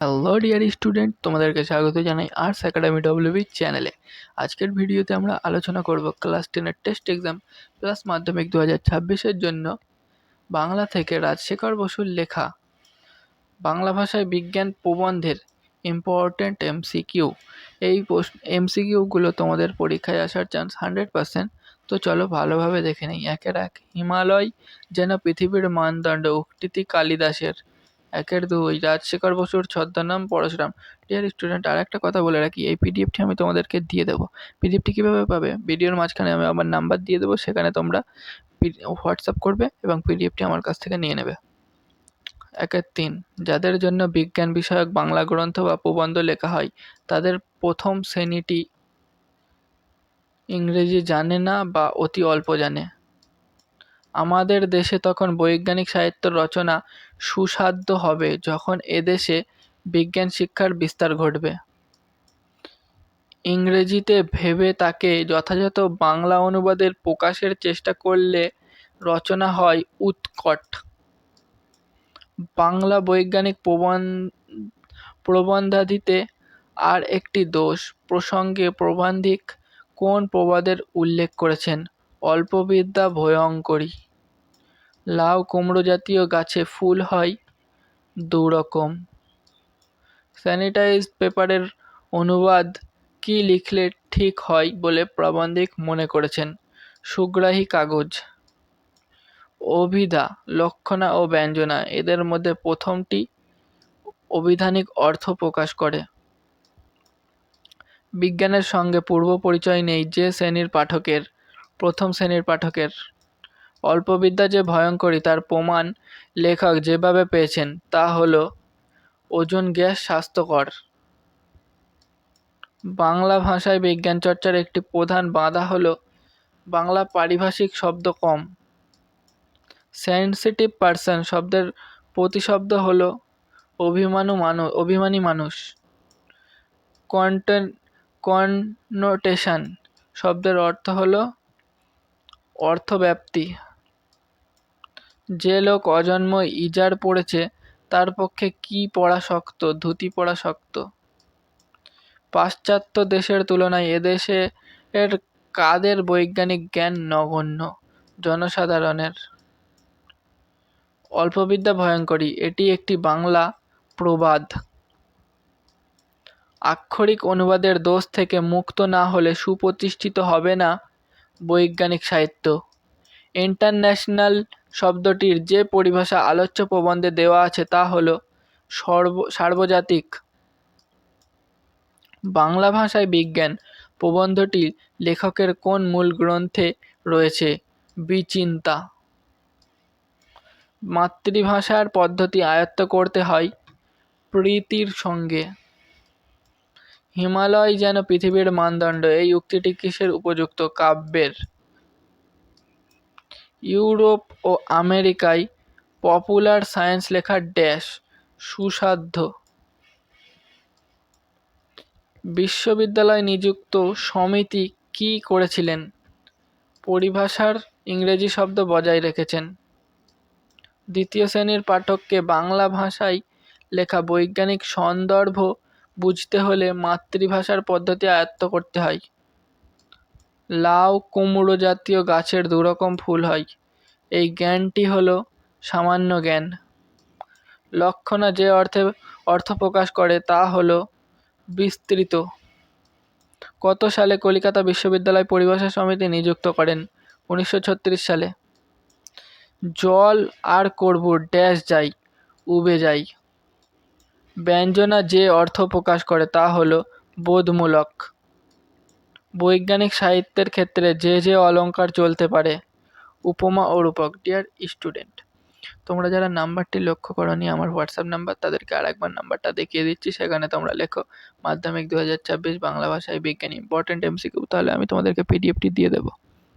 Hello dear student তোমাদেরকে স্বাগত জানাই আর্টস একাডেমি ডব্লিউবি চ্যানেলে আজকের ভিডিওতে আমরা আলোচনা করব ক্লাস টেনের টেস্ট এক্সাম প্লাস মাধ্যমিক দু হাজার ছাব্বিশের জন্য বাংলা থেকে রাজশেখর বসুর লেখা। বাংলা ভাষায় বিজ্ঞান প্রবন্ধের ইম্পর্ট্যান্ট এমসিকিউ এই এমসিকিউগুলো তোমাদের পরীক্ষায় আসার চান্স হান্ড্রেড পার্সেন্ট তো চলো ভালোভাবে দেখে নিই। একের এক হিমালয়, যেন পৃথিবীর মানদণ্ড উক্তিটি কালিদাসের একের দুই, রাজশেখর বসুর ছদ্মনাম পরশুরাম। ডিয়ার স্টুডেন্ট আর একটা কথা বলে রাখি, এই পিডিএফটি আমি তোমাদেরকে দিয়ে দেবো। পিডিএফটি কীভাবে পাবে? ভিডিওর মাঝখানে আমি আমার নাম্বার দিয়ে দেবো, সেখানে তোমরা হোয়াটসঅ্যাপ করবে এবং পিডিএফটি আমার কাছ থেকে নিয়ে নেবে। একের তিন, যাদের জন্য বিজ্ঞান বিষয়ক বাংলা গ্রন্থ বা প্রবন্ধ লেখা হয়, তাদের প্রথম শ্রেণীটি ইংরেজি জানে না বা অতি অল্প জানে। আমাদের দেশে তখন বৈজ্ঞানিক সাহিত্য রচনা সুসাধ্য হবে যখন এদেশে বিজ্ঞান শিক্ষার বিস্তার ঘটবে। ইংরেজিতে ভেবে তাকে যথাযথ বাংলা অনুবাদের প্রকাশের চেষ্টা করলে রচনা হয় উৎকট। বাংলা বৈজ্ঞানিক প্রবন্ধাদিতে আর একটি দোষ, প্রসঙ্গে প্রবন্ধিক কোন প্রবাদের উল্লেখ করেছেন? অল্পবিদ্যা ভয়ঙ্করী। লাউ কুমড়ো জাতীয় গাছে ফুল হয় দু রকম স্যানিটাইজড পেপারের অনুবাদ কি লিখলে ঠিক হয় বলে প্রবন্ধিক মনে করেছেন সুগ্রাহী কাগজ। অভিধা, লক্ষণা ও ব্যঞ্জনা এদের মধ্যে প্রথমটি অভিধানিক অর্থ প্রকাশ করে। বিজ্ঞানের সঙ্গে পূর্ব পরিচয় নেই যে শ্রেণির পাঠকের, প্রথম শ্রেণির পাঠকের। অল্পবিদ্যা যে ভয়ঙ্করী তার প্রমাণ লেখক যেভাবে পেয়েছেন, তা হল ওজন গ্যাস স্বাস্থ্যকর। বাংলা ভাষায় বিজ্ঞান চর্চার একটি প্রধান বাধা হল বাংলা পারিভাষিক শব্দ কম। সেন্সিটিভ পার্সন শব্দের প্রতিশব্দ হল অভিমানু মানুষ অভিমানী মানুষ। কন্টেন, কননোটেশন শব্দের অর্থ হল অর্থব্যাপ্তি। যে লোক অজন্ম ইজার পড়েছে, তার পক্ষে কী পড়া শক্ত, ধুতি পড়া শক্ত? পাশ্চাত্য দেশের তুলনায় এদেশে এর কাদের বৈজ্ঞানিক জ্ঞান নগণ্য, জনসাধারণের? অল্পবিদ্যা ভয়ঙ্করী, এটি একটি বাংলা প্রবাদ। আক্ষরিক অনুবাদের দোষ থেকে মুক্ত না হলে সুপ্রতিষ্ঠিত হবে না বৈজ্ঞানিক সাহিত্য। ইন্টারন্যাশনাল শব্দটির যে পরিভাষা আলোচ্য প্রবন্ধে দেওয়া আছে তা হল সর্ব, সার্বজাতিক। বাংলা ভাষায় বিজ্ঞান প্রবন্ধটি লেখকের কোন মূল গ্রন্থে রয়েছে? বিচিন্তা। মাতৃভাষার পদ্ধতি আয়ত্ত করতে হয় প্রীতির সঙ্গে। হিমালয় যেন পৃথিবীর মানদণ্ড, এই উক্তিটি কিসের উপযুক্ত? কাব্যের। ইউরোপ ও আমেরিকায় পপুলার সায়েন্স লেখার ড্যাশ, সুসাধ্য। বিশ্ববিদ্যালয় নিযুক্ত সমিতি কী করেছিলেন? পরিভাষার ইংরেজি শব্দ বজায় রেখেছেন। দ্বিতীয় শ্রেণির পাঠককে বাংলা ভাষায় লেখা বৈজ্ঞানিক সন্দর্ভ বুঝতে হলে মাতৃভাষার পদ্ধতি আয়ত্ত করতে হয়। লাউ কুমড়ো জাতীয় গাছের দুরকম ফুল হয়। এই জ্ঞানটি হল সামান্য জ্ঞান। লক্ষণা যে অর্থে অর্থ প্রকাশ করে তা হল বিস্তৃত। কত সালে কলিকাতা বিশ্ববিদ্যালয় পরিভাষা সমিতি নিযুক্ত করেন? উনিশশো ছত্রিশ সালে। জল আর করব, ড্যাশ যাই, উবে যাই। ব্যঞ্জনা যে অর্থ প্রকাশ করে তা হল বোধমূলক। বৈজ্ঞানিক সাহিত্যের ক্ষেত্রে যে যে অলঙ্কার চলতে পারে। উপমা ও রূপক ডিয়ার স্টুডেন্ট তোমরা যারা নাম্বারটি লক্ষ্য করনি, আমার হোয়াটসঅ্যাপ নাম্বার, তাদেরকে আর একবার নাম্বারটা দেখিয়ে দিচ্ছি, সেখানে তোমরা লেখো, মাধ্যমিক দু হাজার ছাব্বিশ বাংলা ভাষায় বিজ্ঞান ইম্পর্টেন্ট এমসিকিউ তাহলে আমি তোমাদেরকে পিডিএফটি দিয়ে দেবো।